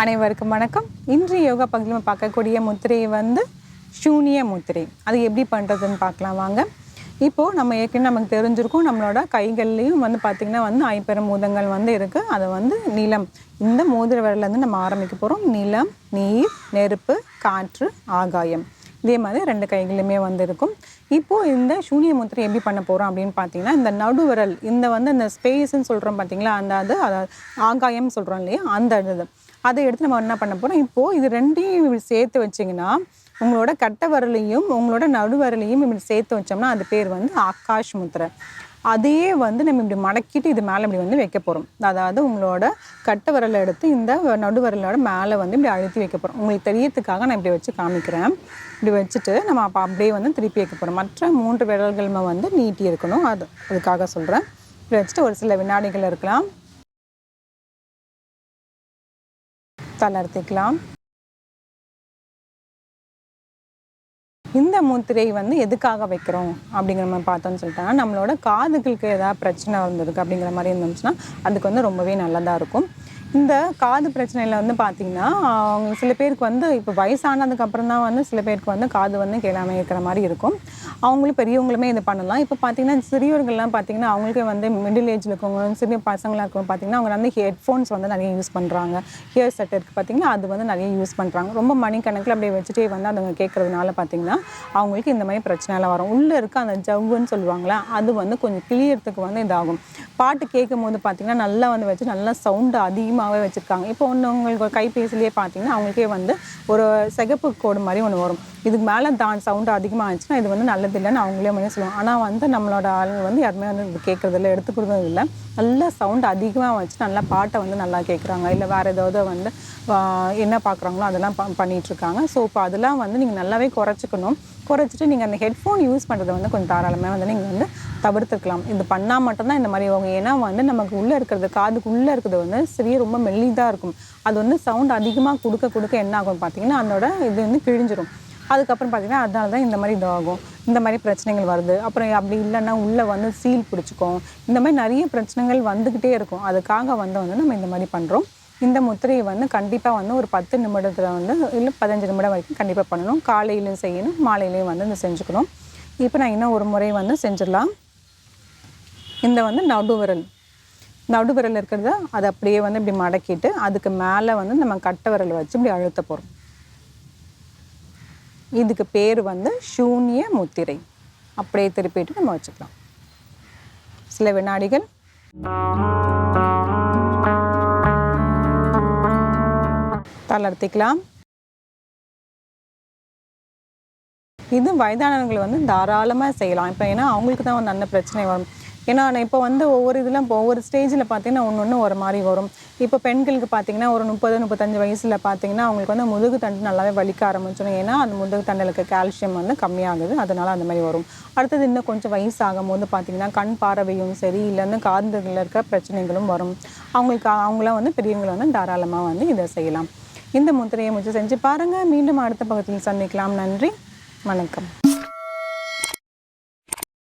அனைவருக்கும் வணக்கம். இன்று யோகா பகுதியில் நம்ம பார்க்கக்கூடிய முத்திரை வந்து சூனிய முத்திரை. அது எப்படி பண்ணுறதுன்னு பார்க்கலாம் வாங்க. இப்போது நம்ம ஏற்கனவே நமக்கு தெரிஞ்சிருக்கும் நம்மளோட கைகள்லேயும் வந்து பார்த்திங்கன்னா வந்து ஐம்பெரும் மூதங்கள் வந்து இருக்குது அதை வந்து நிலம். இந்த மோதிர விரலேருந்து நம்ம ஆரம்பிக்க போகிறோம் நிலம் நீர் நெருப்பு காற்று ஆகாயம். இதே மாதிரி ரெண்டு கைகளுமே வந்து இருக்கும் இப்போது இந்த சூனிய முத்திரை எப்படி பண்ண போகிறோம் அப்படின்னு பார்த்தீங்கன்னா இந்த நடுவிரல் இந்த வந்து இந்த ஸ்பேஸ்ன்னு சொல்கிறோம் பார்த்தீங்களா அந்த அது அதாவது ஆகாயம் சொல்கிறோம் இல்லையா அந்த இது. அதை எடுத்து நம்ம என்ன பண்ண போகிறோம் இப்போது இது ரெண்டையும் இப்படி சேர்த்து வச்சிங்கன்னா உங்களோட கட்டை வரலையும் உங்களோட நடுவரலையும் இப்படி சேர்த்து வச்சோம்னா அது பேர் வந்து ஆகாஷ் முத்திரை. அதையே வந்து நம்ம இப்படி மடக்கிட்டு இது மேலே இப்படி வந்து வைக்க போகிறோம் அதாவது உங்களோட கட்டை விரலை எடுத்து இந்த நடு விரலோட மேலே வந்து இப்படி அழுத்தி வைக்க போகிறோம் உங்களுக்கு தெரியறதுக்காக நான் இப்படி வச்சு காமிக்கிறேன். இப்படி வச்சுட்டு நம்ம அப்போ அப்படியே வந்து திருப்பி வைக்க போகிறோம் மற்ற மூன்று விரல்கள் நம்ம வந்து நீட்டி இருக்கணும். அது அதுக்காக சொல்கிறேன் இப்படி வச்சுட்டு ஒரு சில வினாடிகள் இருக்கலாம். தளர்த்திக்கலாம். இந்த முத்திரை வந்து எதுக்காக வைக்கிறோம் அப்படிங்கிற மாதிரி பார்த்தோம்னு சொல்லிட்டாங்கன்னா நம்மளோட காதுகளுக்கு ஏதாவது பிரச்சனை வந்திருக்கு அப்படிங்கிற மாதிரி இருந்துச்சுன்னா அதுக்கு வந்து ரொம்பவே நல்லதாக இருக்கும். இந்த காது பிரச்சனையில் வந்து பார்த்திங்கன்னா அவங்க சில பேருக்கு வந்து இப்போ வயசானதுக்கு அப்புறம் தான் வந்து சில பேருக்கு வந்து காது வந்து கேளாமல் இருக்கிற மாதிரி இருக்கும். அவங்களும் பெரியவங்களுமே இது பண்ணலாம். இப்போ பார்த்தீங்கன்னா சிறியவர்கள்லாம் பார்த்தீங்கன்னா அவங்களுக்கே வந்து மிடில் ஏஜில் இருக்கவங்க சிறிய பசங்களாக இருக்கவங்க பார்த்தீங்கன்னா அவங்க வந்து ஹெட்ஃபோன்ஸ் வந்து நிறைய யூஸ் பண்ணுறாங்க ஹியர் செட் இருக்குது பார்த்தீங்கன்னா அது வந்து நிறைய யூஸ் பண்ணுறாங்க ரொம்ப மணிக்கணக்கில் அப்படியே வச்சுட்டே வந்து அதுங்க கேட்குறதுனால பார்த்தீங்கன்னா அவங்களுக்கு இந்த மாதிரி பிரச்சனைலாம் வரும். உள்ளே இருக்க அந்த ஜவ்வுன்னு சொல்லுவாங்களே அது வந்து கொஞ்சம் கிளியறதுக்கு வந்து இதாகும். பாட்டு கேட்கும் போது பார்த்தீங்கன்னா நல்லா வந்து வச்சு நல்லா சவுண்டு அதிகமாகவே வச்சுருக்காங்க. இப்போ ஒன்று உங்களுக்கு ஒரு கைபேசிலேயே பார்த்தீங்கன்னா அவங்களுக்கே வந்து ஒரு சிகப்பு கோடு மாதிரி ஒன்று வரும். இதுக்கு மேலே தான் சவுண்டு அதிகமாக ஆச்சுன்னா இது வந்து நல்லது இல்லைன்னு அவங்களே வந்து சொல்லுவாங்க. ஆனால் வந்து நம்மளோட ஆளுங்க வந்து யாருமே வந்து இது கேட்குறதில்ல எடுத்துக்கிறதும் இல்லை. நல்லா சவுண்டு அதிகமாக வச்சு நல்லா பாட்டை வந்து நல்லா கேட்குறாங்க இல்லை வேறு ஏதாவது வந்து என்ன பார்க்குறாங்களோ அதெல்லாம் ப பண்ணிகிட்ருக்காங்க ஸோ இப்போ அதெல்லாம் வந்து நீங்கள் நல்லாவே குறைச்சிக்கணும். குறைச்சிட்டு நீங்கள் அந்த ஹெட்ஃபோன் யூஸ் பண்ணுறதை வந்து கொஞ்சம் தாராளமாக வந்து நீங்கள் வந்து தவிர்த்துக்கலாம். இது பண்ணால் மட்டும்தான் இந்த மாதிரி ஆகும். ஏன்னா வந்து நமக்கு உள்ளே இருக்கிறது காதுக்கு உள்ளே இருக்கிறது வந்து சரி ரொம்ப மெல்லிதாக இருக்கும். அது வந்து சவுண்ட் அதிகமாக கொடுக்க கொடுக்க என்ன ஆகும் பார்த்தீங்கன்னா அதோட இது வந்து கிழிஞ்சிரும். அதுக்கப்புறம் பார்த்தீங்கன்னா அதனால தான் இந்த மாதிரி இதாகும். இந்த மாதிரி பிரச்சனைகள் வருது. அப்புறம் அப்படி இல்லைன்னா உள்ளே வந்து சீல் பிடிச்சிக்கும். இந்த மாதிரி நிறைய பிரச்சனைகள் வந்துக்கிட்டே இருக்கும். அதுக்காக வந்து வந்து நம்ம இந்த மாதிரி பண்ணுறோம் இந்த முத்திரையை வந்து கண்டிப்பாக வந்து ஒரு பத்து நிமிடத்தில் வந்து இல்லை பதினஞ்சு நிமிடம் வரைக்கும் கண்டிப்பாக பண்ணணும். காலையிலையும் செய்யணும் மாலையிலையும் வந்து இந்த செஞ்சுக்கணும். இப்போ நான் இன்னும் ஒரு முறை வந்து செஞ்சிடலாம். இந்த வந்து நடுவிரல். நடுவிரல் இருக்கிறத அதை அப்படியே வந்து இப்படி மடக்கிட்டு அதுக்கு மேலே வந்து நம்ம கட்டை விரல் வச்சு இப்படி அழுத்த போகிறோம் இதுக்கு பேர் வந்து சூன்ய முத்திரை. அப்படியே திருப்பிட்டு நம்ம வச்சுக்கலாம். சில வினாடிகள். தளர்த்திக்கலாம் இது வயதானவர்கள் வந்து தாராளமாக செய்யலாம். இப்போ ஏன்னா அவங்களுக்கு தான் வந்து அந்த பிரச்சனை வரும். ஏன்னா இப்போ வந்து ஒவ்வொரு இதில் இப்போ ஒவ்வொரு ஸ்டேஜில் பார்த்தீங்கன்னா ஒன்று ஒன்று ஒரு மாதிரி வரும். இப்போ பெண்களுக்கு பார்த்தீங்கன்னா ஒரு முப்பது முப்பத்தஞ்சு வயசில் பார்த்தீங்கன்னா அவங்களுக்கு வந்து முதுகு தண்டு நல்லாவே வலிக்க ஆரம்பிச்சிடும். ஏன்னா அந்த முதுகு தண்டில் இருக்க கால்சியம் வந்து கம்மியாகுது. அதனால அந்த மாதிரி வரும். அடுத்தது இன்னும் கொஞ்சம் வயசாகும் போது பார்த்தீங்கன்னா கண் பார்வையும் சரி இல்லைன்னு காதுகளில் இருக்க பிரச்சனைகளும் வரும். அவங்களுக்கு அவங்களாம் வந்து பெரியவங்களை வந்து தாராளமாக வந்து இதை செய்யலாம். இந்த முத்திரையை முயற்சி செஞ்சு பாருங்கள் மீண்டும் அடுத்த பக்கத்தில் சந்திக்கலாம். நன்றி. வணக்கம்.